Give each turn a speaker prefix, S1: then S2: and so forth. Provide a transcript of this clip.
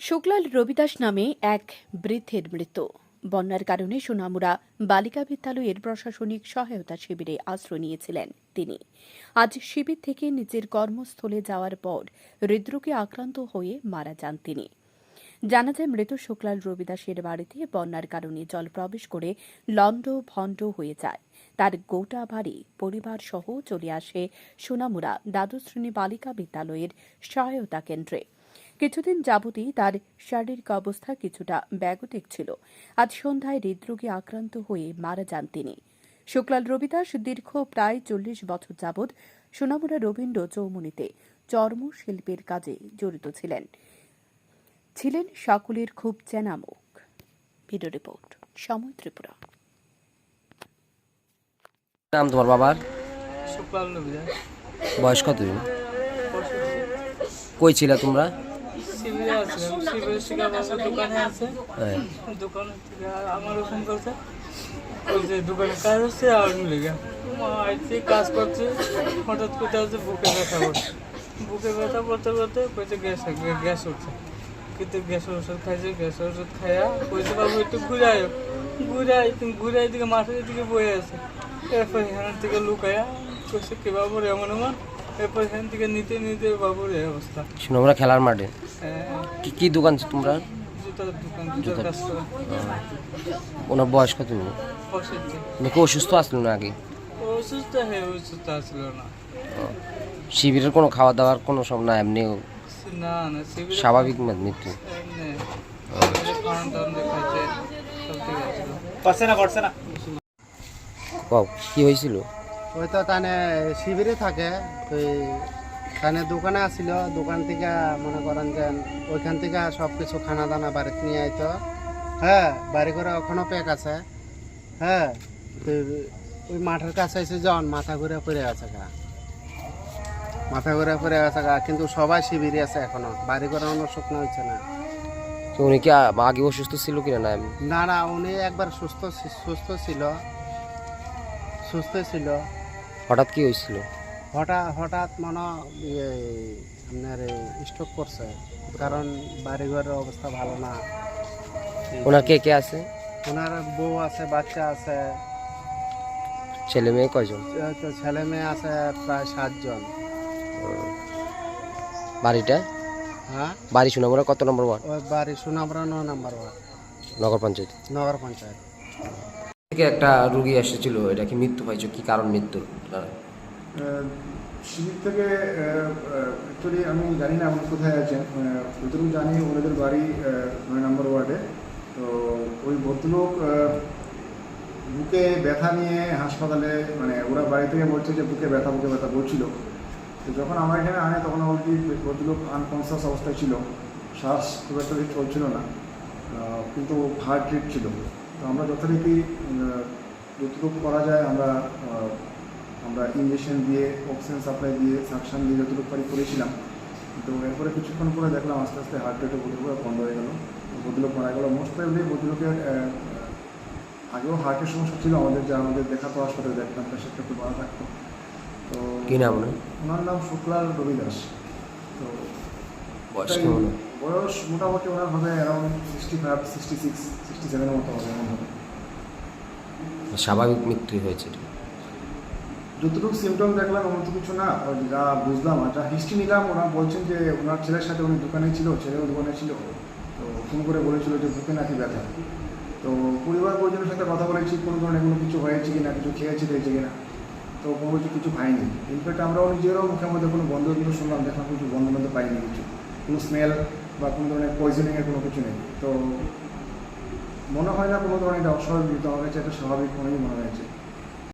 S1: শুক্লাল রবিদাস নামে এক বৃদ্ধের মৃত্যু। বন্যার কারণে সোনামুড়া বালিকা বিদ্যালয়ের প্রশাসনিক সহায়তা শিবিরে আশ্রয় নিয়েছিলেন তিনি। আজ শিবির থেকে নিজের কর্মস্থলে যাওয়ার পর হৃদরোগে আক্রান্ত হয়ে মারা যান তিনি। জানা যায়, মৃত শুক্লাল রবিদাসের বাড়িতে বন্যার কারণে জল প্রবেশ করে লন্ড ভণ্ড হয়ে যায়। তার গোটা বাড়ি পরিবার সহ চলে আসে সোনামুড়া দ্বাদশ শ্রেণি বালিকা বিদ্যালয়ের সহায়তা কেন্দ্রে। কিছুদিন যাবতই তার শারীরিক অবস্থা কিছুটা ব্যাগতিক ছিল। আজ সন্ধ্যায় হৃদরোগে আক্রান্ত হয়ে মারা যান তিনি। শুক্লাল রবিদাস দীর্ঘ প্রায় চল্লিশ বছর যাবৎ সোনামুড়া রবীন্দ্র চৌমুনিতে চর্মশিল্পের কাজে জড়িত ছিলেন। ছিলেন সকলের খুব চেনা মুখ। ভিডিও রিপোর্ট সময় ত্রিপুরা।
S2: নাম তোমার বাবার? বয়স কত? কই ছিল তোমরা?
S3: শিবিরে দোকানে আছে।
S2: হ্যাঁ।
S3: দোকানে থেকে আমারও ফোন করছে ওই যে দোকানে কাজ হচ্ছে আর লেগে মা আইছি কাজ করছে হঠাৎ আছে বুকে ব্যথা করছে। বুকে ব্যথা করতে করতে কইছে গ্যাস গ্যাস উঠছে। কিন্তু গ্যাসের ওষুধ খাইছে গ্যাসের ওষুধ খাইয়া কইছে বাবু একটু ঘুরাই ঘুরাই ঘুরাই দিকে মাঠের দিকে বয়ে আছে। এরপর এখান থেকে লুকায়া কইছে কি বাবুর এমন এমন? এরপর এখান থেকে নিতে নিতে বাবুর এই অবস্থা।
S2: সোনামুড়া খেলার মাঠে।
S3: হ্যাঁ,
S2: কি কি দোকান তোমরা?
S3: জুতার দোকান জুতার কাজ করে
S2: ওনার বয়স কত নাকি অসুস্থ আসলো না আগে?
S3: অসুস্থ হয়ে অসুস্থ আসছিল না।
S2: শিবিরের কোনো খাওয়া দাওয়ার কোনো সব না এমনি
S3: না না
S2: স্বাভাবিক মৃত্যু? কি হয়েছিল?
S4: ওই তো তানে শিবিরে থাকে ওই তানে দোকানে আসিল দোকান থেকে মনে করেন যে ওইখান থেকে সব কিছু খানা দানা বাড়িতে নিয়ে আইতো। হ্যাঁ বাড়ি করে ওখানেও প্যাক আছে। হ্যাঁ তো ওই মাঠের কাছে এসে যখন মাথা ঘুরে পড়ে আছে গা। মাথা ঘুরে পড়ে আছে গা কিন্তু সবাই শিবিরে আছে এখনও। বাড়ি করে অন্য শুকনো হচ্ছে না।
S2: তো উনি কি আগে অসুস্থ ছিল কিনা না?
S4: না না উনি একবার সুস্থ সুস্থ ছিল। সুস্থ ছিল।
S2: হঠাৎ কি হয়েছিল?
S4: হঠাৎ হঠাৎ মনে ইয়ে আপনার স্ট্রোক করছে। কারণ বাড়িঘরের অবস্থা ভালো না।
S2: ওনার কে কে আছে?
S4: ওনার বউ আছে বাচ্চা আছে।
S2: ছেলে মেয়ে কয়জন?
S4: তো ছেলে মেয়ে আছে প্রায় সাতজন।
S2: বাড়িটা?
S4: হ্যাঁ?
S2: বাড়ি সোনামুড়া কত নম্বর ওয়ার্ড?
S4: বাড়ি সোনামরা ন নাম্বার ওয়ার্ড।
S2: নগর পঞ্চায়েত।
S4: নগর পঞ্চায়েত।
S2: থেকে একটা রুগী এসেছিল, এটা কি মৃত্যু হয়েছে? কি কারণ মৃত্যু?
S5: শিবির থেকে অ্যাকচুয়ালি আমি জানি না আপনি কোথায় আছেন। যতটুকু জানি ওনাদের বাড়ি নয় নম্বর ওয়ার্ডে তো ওই ভদ্রলোক বুকে ব্যথা নিয়ে হাসপাতালে মানে ওরা বাড়ি থেকে বলছে যে বুকে ব্যথা বুকে ব্যথা বলছিল তো যখন আমার এখানে আনে, তখন অলরেডি ভদ্রলোক আনকনসিয়াস অবস্থায় ছিল। শ্বাস খুব একটা চলছিল না। কিন্তু হার্ট রেট ছিল। তো আমরা যথারীতি যতটুকু করা যায় আমরা আমরা ইঞ্জেকশন দিয়ে অক্সিজেন সাপ্লাই দিয়ে সাকশন দিয়ে যতটুকু পারি করেছিলাম। তো এরপরে কিছুক্ষণ পরে দেখলাম আস্তে আস্তে হার্ট রেটে বদলগুলো বন্ধ হয়ে গেল। বদলক মারা গেল। মোস্ট প্রবলি বদলকের আগেও হার্টের সমস্যা ছিল। আমাদের যা আমাদের দেখাতো হাসপাতালে দেখতাম প্রেশারটা একটু বাড়া থাকতো। তো
S2: কি নাম ওনার?
S5: ওনার নাম শুক্লাল রবিদাস। তো
S2: বয়স কেমন
S5: বয়স মোটামুটি ওনার হবে around sixty five sixty six sixty সেভেনের মতো হবে এমন হবে।
S2: স্বাভাবিক মৃত্যু হয়েছে।
S5: যতটুকু সিমটম দেখলাম এমন তো কিছু না যা বুঝলাম আর যা হিস্ট্রি নিলাম ওরা বলছেন যে ওনার ছেলের সাথে উনি দোকানে ছিল ছেলেও দোকানে ছিল। তো ফোন করে বলেছিল যে বুকে নাকি ব্যথা। তো পরিবার পরিজনের সাথে কথা বলেছি কোনো ধরনের কোনো কিছু হয়েছে কি না কিছু খেয়েছে খেয়েছে কি না তো কোনো কিছু কিছু পাইনি ইনফ্যাক্ট আমরাও নিজেরও মুখের মধ্যে কোনো বন্ধ কিন্তু শুনলাম দেখলাম কিছু বন্ধ বন্ধ পাইনি কিছু। কোনো স্মেল বা কোনো ধরনের পয়জনিংয়ের কোনো কিছু নেই। তো মনে হয় না কোনো ধরনের এটা অস্বাভাবিক আমার কাছে এটা স্বাভাবিক মনেই মনে হয়েছে